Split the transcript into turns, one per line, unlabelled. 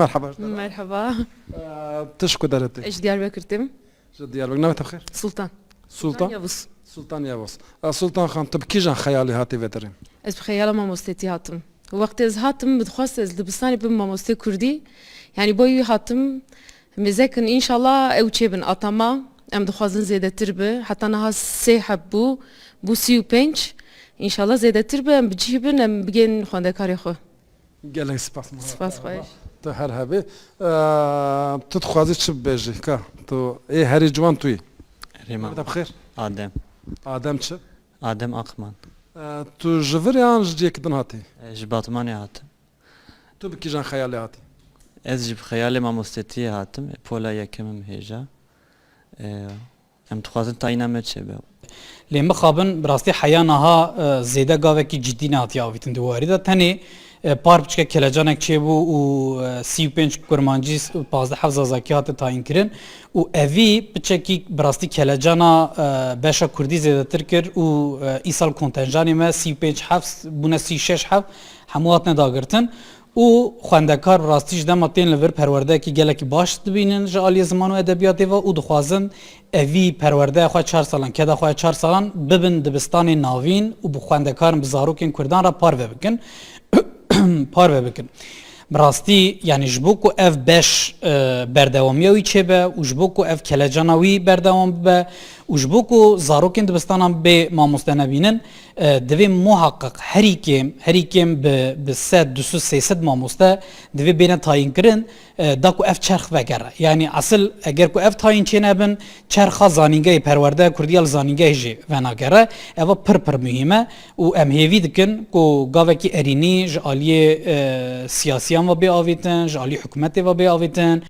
مرحبا
Merhaba.
آه، تشكو درتي
Eş Diyarbakır'tım.
ديالوج نعم بخير
Sultan.
سلطان
Yavuz.
سلطان يابوس آه، سلطان خان تبكي جان خيالي هاتي فترين
Ez bi xeyala mamosteti hatım. Vakti ez hatım, bidxwast ez dibistani bim mamoste Kurdî. Yani boyu hatım, mezekin inşallah ew çêbin atama, em dixwazin zêdetir bi, heta niha sê heb bû, bû sî û pênc. İnşallah zêdetir bi, em bicih bin, em bigên xwendekarê xwe.
قال لك سباس
Spas xweş.
تو هر هبه آه، تتخوازي تشب بيجي كا تو ايه هاري جوان توي
Rima
نعم بخير
Adem
آدم تش
Adem Akman
آه، تو جفر يان جديك دن هاتي
E, ji Batmanê hatim
تو بكي جان خيالي هاتي
ez ji xeyalê mamostetiyê hatim e, pola yekemim hêja E, em dixwazin tayîna me çêbe
لێ مخابن بڕاستی حیانەها زێدە گاوێکی جددی ناتیاویتن دوواردا tenê par biçke kelecanek çêbû û sî pênc kurmancî pazde hevza zakî hate tayin kirin û evî biçekî birastî kelecana beşa Kurdî zêdetir kir û îsal kontenjanê me sî pênc hev bûne sî şeş hev hemû hatine dagirtin û xwendekar rastî ji dema tên li vir perwerdeyekî gelekî baş dibînin ji aliyê ziman û edebiyatê ve û dixwazin evî perwerdeya xwe çar salan keda xwe çar salan bibin dibistanê navîn û bi xwendekarin bi zarokên Kurdan ra parve bikin parve bikin. Bi rastî yanî ji bo ku ev beş e, berdewamiya wî çêbe û ji bo ku ev kelecana ji bo ku zarokên dibistanan bê mamoste nebînin e, herî kêm herî kêm bi bi sed du sê sed mamoste divê bêne tayîn kirin e, da ku ev çerx vegere yanî esil eger ku ev tayîn çênebin çerxa zanîngehê perwerde Kurdiya li zanîngehê jî venagere eva pir pir mühîm e û